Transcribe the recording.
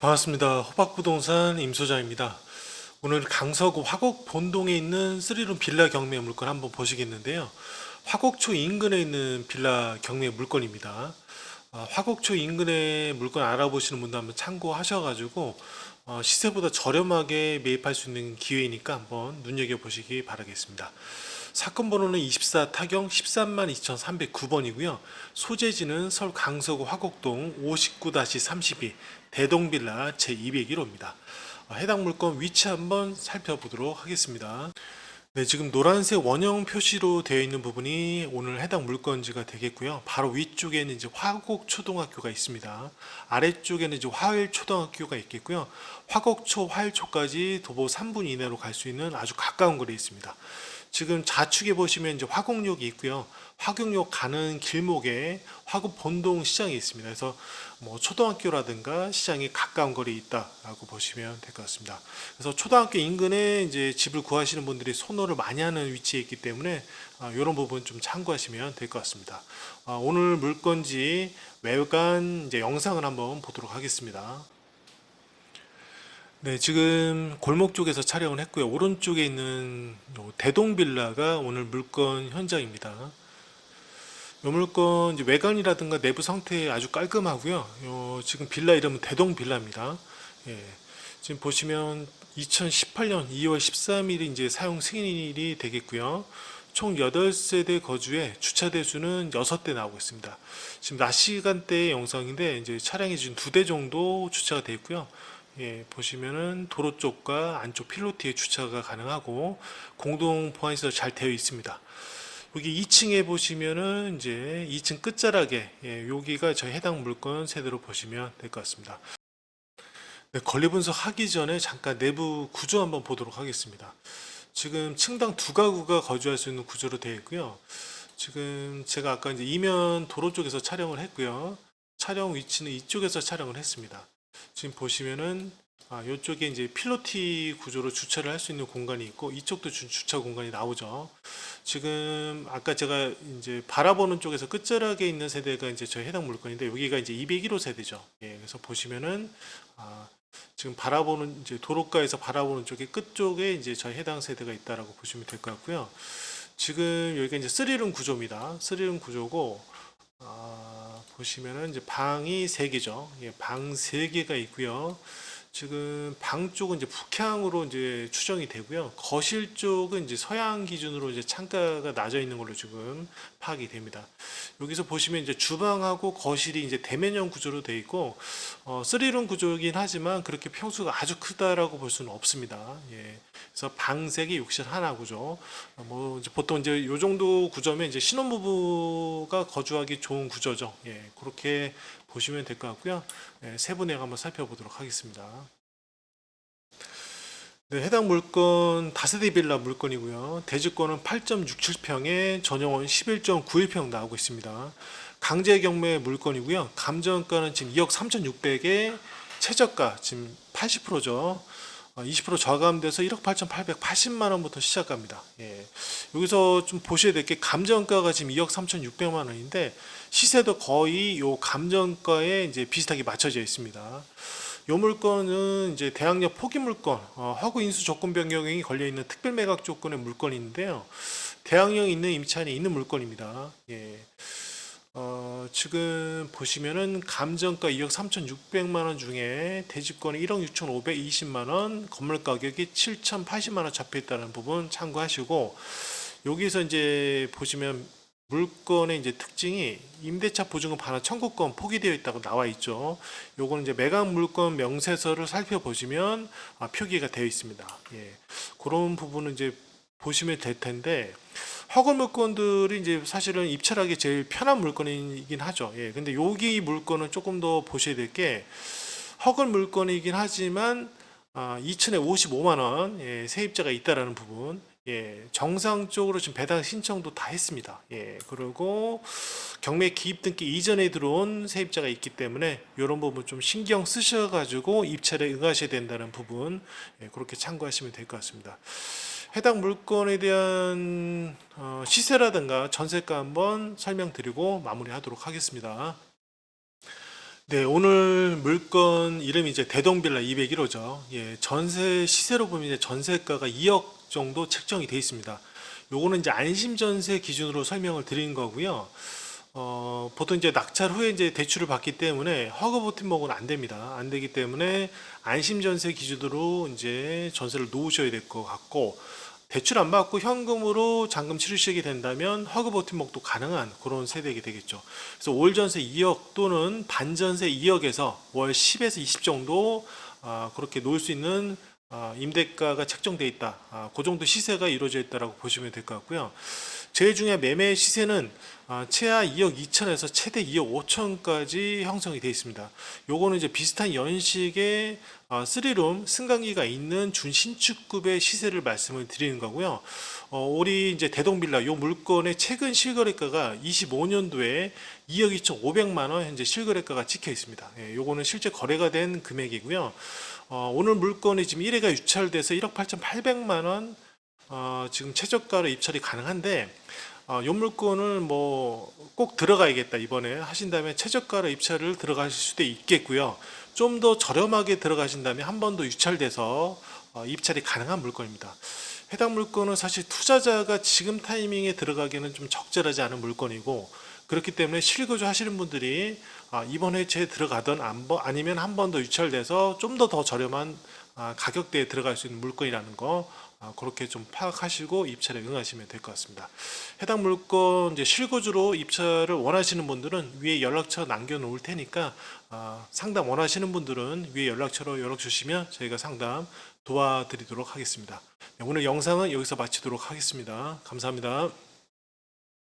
반갑습니다. 호박부동산 임소장입니다. 오늘 강서구 화곡 본동에 있는 쓰리룸 빌라 경매 물건 한번 보시겠는데요. 화곡초 인근에 있는 빌라 경매 물건입니다. 아, 화곡초 인근에 물건 알아보시는 분도 한번 참고하셔가지고 어, 시세보다 저렴하게 매입할 수 있는 기회이니까 한번 눈여겨보시기 바라겠습니다. 사건 번호는 24 타경 13만 2,309번이고요. 소재지는 서울 강서구 화곡동 59-32 대동빌라 제201호입니다. 어, 해당 물건 위치 한번 살펴보도록 하겠습니다. 네, 지금 노란색 원형 표시로 되어 있는 부분이 오늘 해당 물건지가 되겠고요. 바로 위쪽에는 이제 화곡 초등학교가 있습니다. 아래쪽에는 이제 화일 초등학교가 있겠고요. 화곡초, 화일초까지 도보 3분 이내로 갈 수 있는 아주 가까운 거리에 있습니다. 지금 좌측에 보시면 이제 화곡역이 있고요. 화곡역 가는 길목에 화곡 본동 시장이 있습니다. 그래서 뭐 초등학교라든가 시장이 가까운 거리에 있다라고 보시면 될 것 같습니다. 그래서 초등학교 인근에 이제 집을 구하시는 분들이 선호를 많이 하는 위치에 있기 때문에 아, 이런 부분 좀 참고하시면 될 것 같습니다. 아, 오늘 물건지 외관 이제 영상을 한번 보도록 하겠습니다. 네, 지금 골목 쪽에서 촬영을 했고요. 오른쪽에 있는 요 대동 빌라가 오늘 물건 현장입니다. 이 물건 외관이라든가 내부 상태 아주 깔끔하고요. 요 지금 빌라 이름은 대동 빌라입니다. 예, 지금 보시면 2018년 2월 13일이 이제 사용 승인일이 되겠고요. 총 8세대 거주에 주차 대수는 6대 나오고 있습니다. 지금 낮 시간대 영상인데 이제 차량이 지금 두대 정도 주차가 되어 있고요. 예, 보시면은 도로 쪽과 안쪽 필로티에 주차가 가능하고 공동 보안시설 잘 되어 있습니다. 여기 2층에 보시면은 이제 2층 끝자락에 예, 여기가 저희 해당 물건 세대로 보시면 될 것 같습니다. 네, 권리 분석 하기 전에 잠깐 내부 구조 한번 보도록 하겠습니다. 지금 층당 두 가구가 거주할 수 있는 구조로 되어 있고요. 지금 제가 아까 이제 이면 도로 쪽에서 촬영을 했고요. 촬영 위치는 이쪽에서 촬영을 했습니다. 지금 보시면은 아, 이쪽에 이제 필로티 구조로 주차를 할 수 있는 공간이 있고 이쪽도 주, 주차 공간이 나오죠. 지금 아까 제가 이제 바라보는 쪽에서 끝자락에 있는 세대가 이제 저희 해당 물건인데 여기가 이제 201호 세대죠. 예, 그래서 보시면은 아, 지금 바라보는 이제 도로가에서 바라보는 쪽에 끝 쪽에 이제 저희 해당 세대가 있다라고 보시면 될 것 같고요. 지금 여기가 이제 3룸 구조입니다. 3룸 구조고 아, 보시면은 이제 방이 세 개죠. 예, 방세 개가 있고요. 지금 방 쪽은 이제 북향으로 이제 추정이 되고요. 거실 쪽은 이제 서양 기준으로 이제 창가가 낮아 있는 걸로 지금 파악이 됩니다. 여기서 보시면 이제 주방하고 거실이 이제 대면형 구조로 되어 있고 어, 3룸 구조이긴 하지만 그렇게 평수가 아주 크다라고 볼 수는 없습니다. 예. 그래서 방색이 욕실 하나 구조. 어, 뭐 이제 보통 이제 요 정도 구조면 이제 신혼부부가 거주하기 좋은 구조죠. 예. 그렇게 보시면 될 것 같고요. 예, 내용 한번 살펴보도록 하겠습니다. 네, 해당 물건 다세대 빌라 물건이고요. 대지권은 8.67평에 전용원 11.91평 나오고 있습니다. 강제 경매 물건이고요. 감정가는 지금 2억 3,600에 최저가 지금 80%죠. 20% 저감돼서 1억 8,880만 원부터 시작합니다. 예. 여기서 좀 보셔야 될 게 감정가가 지금 2억 3,600만 원인데 시세도 거의 요 감정가에 이제 비슷하게 맞춰져 있습니다. 요 물건은 이제 대학역 포기 물건, 어, 허구 인수 조건 변경이 걸려 있는 특별 매각 조건의 물건인데요. 대학역 있는 임차인이 있는 물건입니다. 예. 어, 지금 보시면은 감정가 2억 3,600만 원 중에 대지권이 1억 6,520만 원, 건물 가격이 7,080만 원 잡혀 있다는 부분 참고하시고 여기서 이제 보시면 물건의 이제 특징이 임대차 보증금 반환 청구권 포기되어 있다고 나와 있죠. 요거는 이제 매각 물건 명세서를 살펴보시면 아, 표기가 되어 있습니다. 예. 그런 부분은 이제 보시면 될 텐데 허건 물건들이 이제 사실은 입찰하기 제일 편한 물건이긴 하죠. 예. 근데 여기 물건은 조금 더 보셔야 될 게 허건 물건이긴 하지만 아, 2천에 55만 원 예, 세입자가 있다라는 부분. 예, 정상적으로 지금 배당 신청도 다 했습니다. 예, 그리고 경매 기입 등기 이전에 들어온 세입자가 있기 때문에 이런 부분 좀 신경 쓰셔가지고 입찰에 응하셔야 된다는 부분 예, 그렇게 참고하시면 될 것 같습니다. 해당 물건에 대한 어, 시세라든가 전세가 한번 설명드리고 마무리하도록 하겠습니다. 네, 오늘 물건 이름이 이제 대동빌라 201호죠. 예, 전세 시세로 보면 이제 전세가가 2억 정도 책정이 돼 있습니다. 요거는 이제 안심전세 기준으로 설명을 드린 거고요. 어, 보통 이제 낙찰 후에 이제 대출을 받기 때문에 허가 버팀목은 안 됩니다. 안 되기 때문에 안심전세 기준으로 이제 전세를 놓으셔야 될 것 같고 대출 안 받고 현금으로 잔금 치르시게 된다면 허그 버팀목도 가능한 그런 세대가 되겠죠. 그래서 올 전세 2억 또는 반전세 2억에서 월 10에서 20 정도 아, 그렇게 놓을 수 있는 아, 임대가가 책정돼 있다. 아, 그 정도 시세가 이루어져 있다라고 보시면 될 것 같고요. 중요한 매매 시세는 아, 최하 2억 2천에서 최대 2억 5천까지 형성이 되어 있습니다. 요거는 이제 비슷한 연식의 아, 3룸 승강기가 있는 준신축급의 시세를 말씀을 드리는 거고요. 어, 우리 이제 대동빌라 요 물건의 최근 실거래가가 25년도에 2억 2천 5백만 원 현재 실거래가가 찍혀 있습니다. 예, 요거는 실제 거래가 된 금액이고요. 어, 오늘 물건이 지금 1회가 유찰돼서 1억 8천8백만 원 어, 지금 최저가로 입찰이 가능한데 어, 요 물건을 뭐 꼭 들어가야겠다 이번에 하신다면 최저가로 입찰을 들어가실 수도 있겠고요. 좀 더 저렴하게 들어가신다면 한 번 더 유찰돼서 어, 입찰이 가능한 물건입니다. 해당 물건은 사실 투자자가 지금 타이밍에 들어가기에는 좀 적절하지 않은 물건이고 그렇기 때문에 실거주 하시는 분들이 아, 이번 해체에 들어가던 안 번- 아니면 한 번 더 유찰돼서 좀더더 저렴한 아, 가격대에 들어갈 수 있는 물건이라는 거 아, 그렇게 좀 파악하시고 입찰에 응하시면 될 것 같습니다. 해당 물건 이제 실거주로 입찰을 원하시는 분들은 위에 연락처 남겨놓을 테니까 아, 상담 원하시는 분들은 위에 연락처로 연락 주시면 저희가 상담 도와드리도록 하겠습니다. 네, 오늘 영상은 여기서 마치도록 하겠습니다. 감사합니다.